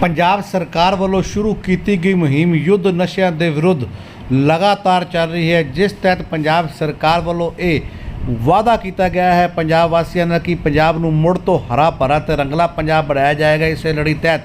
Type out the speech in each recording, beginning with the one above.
ਪੰਜਾਬ ਸਰਕਾਰ ਵੱਲੋਂ ਸ਼ੁਰੂ ਕੀਤੀ ਗਈ ਮੁਹਿੰਮ ਯੁੱਧ ਨਸ਼ਿਆਂ ਦੇ ਵਿਰੁੱਧ ਲਗਾਤਾਰ ਚੱਲ ਰਹੀ ਹੈ, ਜਿਸ ਤਹਿਤ ਪੰਜਾਬ ਸਰਕਾਰ ਵੱਲੋਂ ਇਹ ਵਾਅਦਾ ਕੀਤਾ ਗਿਆ ਹੈ ਪੰਜਾਬ ਵਾਸੀਆਂ ਨਾਲ ਕਿ ਪੰਜਾਬ ਨੂੰ ਮੁੜ ਤੋਂ ਹਰਾ ਭਰਾ ਤੇ ਰੰਗਲਾ ਪੰਜਾਬ ਬਣਾਇਆ ਜਾਏਗਾ। ਇਸੇ ਲੜੀ ਤਹਿਤ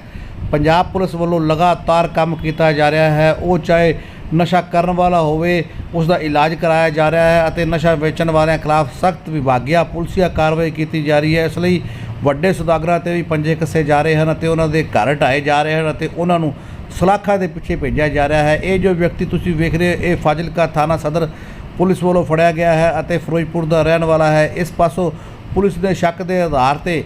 ਪੰਜਾਬ ਪੁਲਿਸ ਵੱਲੋਂ ਲਗਾਤਾਰ ਕੰਮ ਕੀਤਾ ਜਾ ਰਿਹਾ ਹੈ। ਉਹ ਚਾਹੇ ਨਸ਼ਾ ਕਰਨ ਵਾਲਾ ਹੋਵੇ ਉਸ ਦਾ ਇਲਾਜ ਕਰਾਇਆ ਜਾ ਰਿਹਾ ਹੈ ਅਤੇ ਨਸ਼ਾ ਵੇਚਣ ਵਾਲਿਆਂ ਖਿਲਾਫ ਸਖਤ ਵਿਭਾਗੀਆ ਪੁਲਿਸੀਆ ਕਾਰਵਾਈ ਕੀਤੀ ਜਾ ਰਹੀ ਹੈ। ਇਸ ਲਈ ਵੱਡੇ ਸੁਦਾਗਰਾਂ ਤੇ ਵੀ ਪੰਜੇ ਕੱਸੇ ਜਾ ਰਹੇ ਹਨ ਅਤੇ ਉਹਨਾਂ ਦੇ ਘਰ ਢਾਏ ਜਾ ਰਹੇ ਹਨ ਅਤੇ ਉਹਨਾਂ ਨੂੰ ਸਲਾਖਾਂ ਦੇ ਪਿੱਛੇ ਭੇਜਿਆ ਜਾ ਰਿਹਾ ਹੈ। ਇਹ ਜੋ ਵਿਅਕਤੀ ਤੁਸੀਂ ਵੇਖ ਰਹੇ ਹੋ, ਇਹ ਫਾਜ਼ਿਲਕਾ ਥਾਣਾ ਸਦਰ ਪੁਲਿਸ ਵੱਲੋਂ ਫੜਿਆ ਗਿਆ ਹੈ ਅਤੇ ਫਿਰੋਜ਼ਪੁਰ ਦਾ ਰਹਿਣ ਵਾਲਾ ਹੈ। ਇਸ ਪਾਸੋਂ ਪੁਲਿਸ ਦੇ ਸ਼ੱਕ ਦੇ ਆਧਾਰ ਤੇ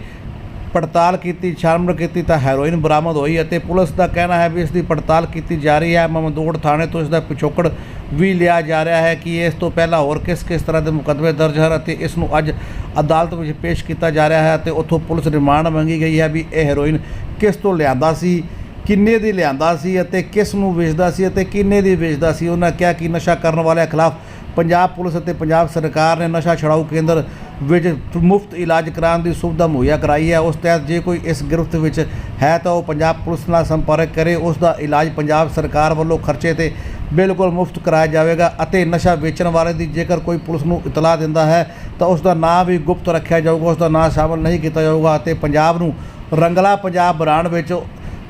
ਪੜਤਾਲ ਕੀਤੀ ਛਾਨਬੀਣ ਕੀਤੀ ਤਾਂ ਹੈਰੋਇਨ ਬਰਾਮਦ ਹੋਈ ਅਤੇ ਪੁਲਿਸ ਦਾ ਕਹਿਣਾ ਹੈ ਵੀ ਇਸ ਦੀ ਪੜਤਾਲ ਕੀਤੀ ਜਾ ਰਹੀ ਹੈ। ਮਮਦੋੜ ਥਾਣੇ ਤੋਂ ਇਸ ਦਾ ਪਿਛੋਕੜ ਵੀ ਲਿਆ ਜਾ ਰਿਹਾ ਹੈ ਕਿ ਇਸ ਤੋਂ ਪਹਿਲਾਂ ਹੋਰ ਕਿਸ ਕਿਸ ਤਰ੍ਹਾਂ ਦੇ ਮੁਕੱਦਮੇ ਦਰਜ ਹਨ ਅਤੇ ਇਸ ਨੂੰ ਅੱਜ ਅਦਾਲਤ ਵਿੱਚ ਪੇਸ਼ ਕੀਤਾ ਜਾ ਰਿਹਾ ਹੈ ਅਤੇ ਉੱਥੋਂ ਪੁਲਿਸ ਰਿਮਾਂਡ ਮੰਗੀ ਗਈ ਹੈ ਵੀ ਇਹ ਹੈਰੋਇਨ ਕਿਸ ਤੋਂ ਲਿਆਂਦਾ ਸੀ, ਕਿੰਨੇ ਦੀ ਲਿਆਂਦਾ ਸੀ ਅਤੇ ਕਿਸ ਨੂੰ ਵੇਚਦਾ ਸੀ ਅਤੇ ਕਿੰਨੇ ਦੀ ਵੇਚਦਾ ਸੀ। ਉਹਨਾਂ ਕਿਹਾ ਕਿ ਨਸ਼ਾ ਕਰਨ ਵਾਲਿਆਂ ਖਿਲਾਫ ਪੰਜਾਬ ਪੁਲਿਸ ਅਤੇ ਪੰਜਾਬ ਸਰਕਾਰ ਨੇ ਨਸ਼ਾ ਛੁਡਾਊ ਕੇਂਦਰ ਵਿੱਚ ਮੁਫਤ ਇਲਾਜ ਕਰਾਉਣ ਦੀ ਸੁਵਿਧਾ ਮੁਹੱਈਆ ਕਰਾਈ ਹੈ। ਉਸ ਤਹਿਤ ਜੇ ਕੋਈ ਇਸ ਗ੍ਰਿਫਤ ਵਿੱਚ ਹੈ ਤਾਂ ਉਹ ਪੰਜਾਬ ਪੁਲਿਸ ਨਾਲ ਸੰਪਰਕ ਕਰੇ। ਉਸ ਦਾ ਇਲਾਜ ਪੰਜਾਬ ਸਰਕਾਰ ਵੱਲੋਂ ਖਰਚੇ ਤੇ ਬਿਲਕੁਲ ਮੁਫਤ ਕਰਾਇਆ ਜਾਵੇਗਾ ਅਤੇ ਨਸ਼ਾ ਵੇਚਣ ਵਾਲੇ ਦੀ ਜੇਕਰ ਕੋਈ ਪੁਲਿਸ ਨੂੰ ਇਤਲਾਹ ਦਿੰਦਾ ਹੈ ਤਾਂ ਉਸ ਦਾ ਨਾਂ ਵੀ ਗੁਪਤ ਰੱਖਿਆ ਜਾਊਗਾ। ਉਸ ਦਾ ਨਾਂ ਸ਼ਾਮਲ ਨਹੀਂ ਕੀਤਾ ਜਾਊਗਾ ਅਤੇ ਪੰਜਾਬ ਨੂੰ ਰੰਗਲਾ ਪੰਜਾਬ ਬਣਾਉਣ ਵਿੱਚ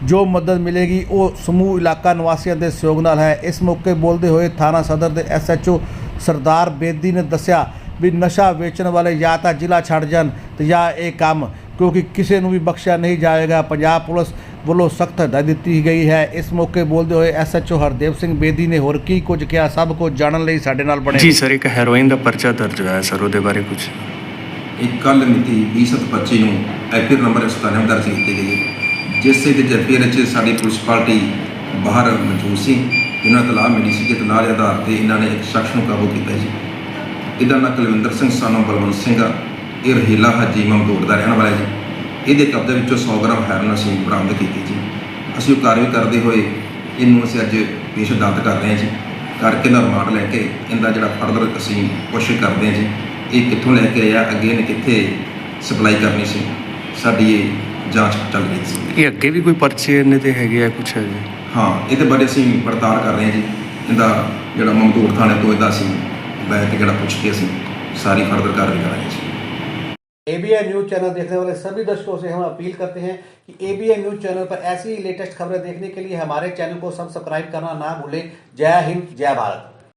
ਜੋ ਮਦਦ ਮਿਲੇਗੀ, ਉਹ ਸਮੂਹ ਇਲਾਕਾ ਨਿਵਾਸੀਆਂ ਦੇ ਸਹਿਯੋਗ ਨਾਲ ਹੈ। ਇਸ ਮੌਕੇ ਬੋਲਦੇ ਹੋਏ ਥਾਣਾ ਸਦਰ ਦੇ ਐਸਐਚਓ ਸਰਦਾਰ ਬੇਦੀ ਨੇ ਦੱਸਿਆ ਵੀ ਨਸ਼ਾ ਵੇਚਣ ਵਾਲੇ ਜਾਂ ਤਾਂ ਜ਼ਿਲ੍ਹਾ ਛੱਡ ਜਾਣ ਤੇ ਜਾਂ ਇਹ ਕੰਮ ਕਿਉਂਕਿ ਕਿਸੇ ਨੂੰ ਵੀ ਬਖਸ਼ਿਆ ਨਹੀਂ ਜਾਏਗਾ। ਪੰਜਾਬ ਪੁਲਿਸ ਵੱਲੋਂ ਸਖਤ ਹਦਾਇਤ ਦਿੱਤੀ ਗਈ ਹੈ। ਇਸ ਮੌਕੇ ਬੋਲਦੇ ਹੋਏ ਐਸਐਚਓ ਹਰਦੇਵ ਸਿੰਘ ਬੇਦੀ ਨੇ ਹੋਰ ਕੀ ਕੁਝ ਕਿਹਾ ਸਭ ਕੁਝ ਜਾਣਨ ਲਈ ਸਾਡੇ ਨਾਲ ਬਣੇ ਜੀ ਸਰ ਇੱਕ ਹੈਰੋਇਨ ਦਾ ਪਰਚਾ ਦਰਜ ਹੋਇਆ ਸਰ ਉਹਦੇ ਬਾਰੇ ਕੁਝ ਇੱਕ ਕੱਲ ਮਿਤੀ 20/25 ਨੂੰ ਐਫਆਰ ਨੰਬਰ 97 ਦਰਜ ਕੀਤੀ ਗਈ ਹੈ ਜਿਸ ਦੇ ਵਿੱਚ ਐਫਆਰ ਵਿੱਚ ਸਾਡੀ ਪੁਲਿਸ ਪਾਰਟੀ ਬਾਹਰ ਮੌਜੂਦ ਸੀ। ਇਹਨਾਂ ਨੂੰ ਇਤਲਾਹ ਮਿਲੀ ਸੀ ਕਿ ਦੇ ਆਧਾਰ ਤੇ ਇਹਨਾਂ ਨੇ ਇੱਕ ਸ਼ਖਸ ਨੂੰ ਕਾਬੂ ਕੀਤਾ ਜੀ। ਇਹਦਾ ਨਾਂ ਕੁਲਵਿੰਦਰ ਸਿੰਘ ਸਾਨੋ ਬਲਵੰਤ ਸਿੰਘ ਆ। ਇਹ ਰਹੀਲਾ ਹਾਜੀ ਮਮਦੂੜ ਦਾ ਰਹਿਣ ਵਾਲਾ ਜੀ। ਇਹਦੇ ਕਬਜ਼ੇ ਵਿੱਚੋਂ 100 ਗ੍ਰਾਮ ਹੈਰਨ ਅਸੀਂ ਬਰਾਮਦ ਕੀਤੀ ਜੀ। ਅਸੀਂ ਉਹ ਕਾਰਵਾਈ ਕਰਦੇ ਹੋਏ ਇਹਨੂੰ ਅਸੀਂ ਅੱਜ ਪੇਸ਼ ਅਦਾਲਤ ਕਰ ਰਹੇ ਹਾਂ ਜੀ। ਕਰਕੇ ਦਾ ਰਿਮਾਂਡ ਲੈ ਕੇ ਇਹਦਾ ਜਿਹੜਾ ਫਰਦਰ ਅਸੀਂ ਕੋਸ਼ਿਸ਼ ਕਰਦੇ ਹਾਂ ਜੀ ਇਹ ਕਿੱਥੋਂ ਲੈ ਕੇ ਆਇਆ ਅੱਗੇ ਇਹਨੇ ਕਿੱਥੇ ਸਪਲਾਈ ਕਰਨੀ ਸੀ। ਸਾਡੀ ਇਹ ਜਾਂਚ ਚੱਲ ਰਹੀ ਸੀ। ਇਹ ਅੱਗੇ ਵੀ ਕੋਈ ਪਰਚੇ ਇਹਨੇ ਤੇ ਹੈਗੇ ਆ ਕੁਛ ਹੈ ਜੀ? ਹਾਂ ਇਹਦੇ ਬਾਰੇ ਅਸੀਂ ਪੜਤਾਲ ਕਰ ਰਹੇ ਹਾਂ ਜੀ। ਇਹਦਾ ਜਿਹੜਾ ਮਮਦੂਰ ਥਾਣੇ ਤੋਂ ਇਹਦਾ ਅਸੀਂ ਬੈਠ ਕੇ ਜਿਹੜਾ ਪੁੱਛ ਕੇ ਅਸੀਂ ਸਾਰੀ ਫਰਦਰ ਕਾਰਵਾਈ ਕਰਾਂਗੇ ਜੀ एबीएन न्यूज चैनल देखने वाले सभी दर्शकों से हम अपील करते हैं कि एबीएन न्यूज चैनल पर ऐसी ही लेटेस्ट खबरें देखने के लिए हमारे चैनल को सब्सक्राइब करना ना भूलें जय हिंद जय भारत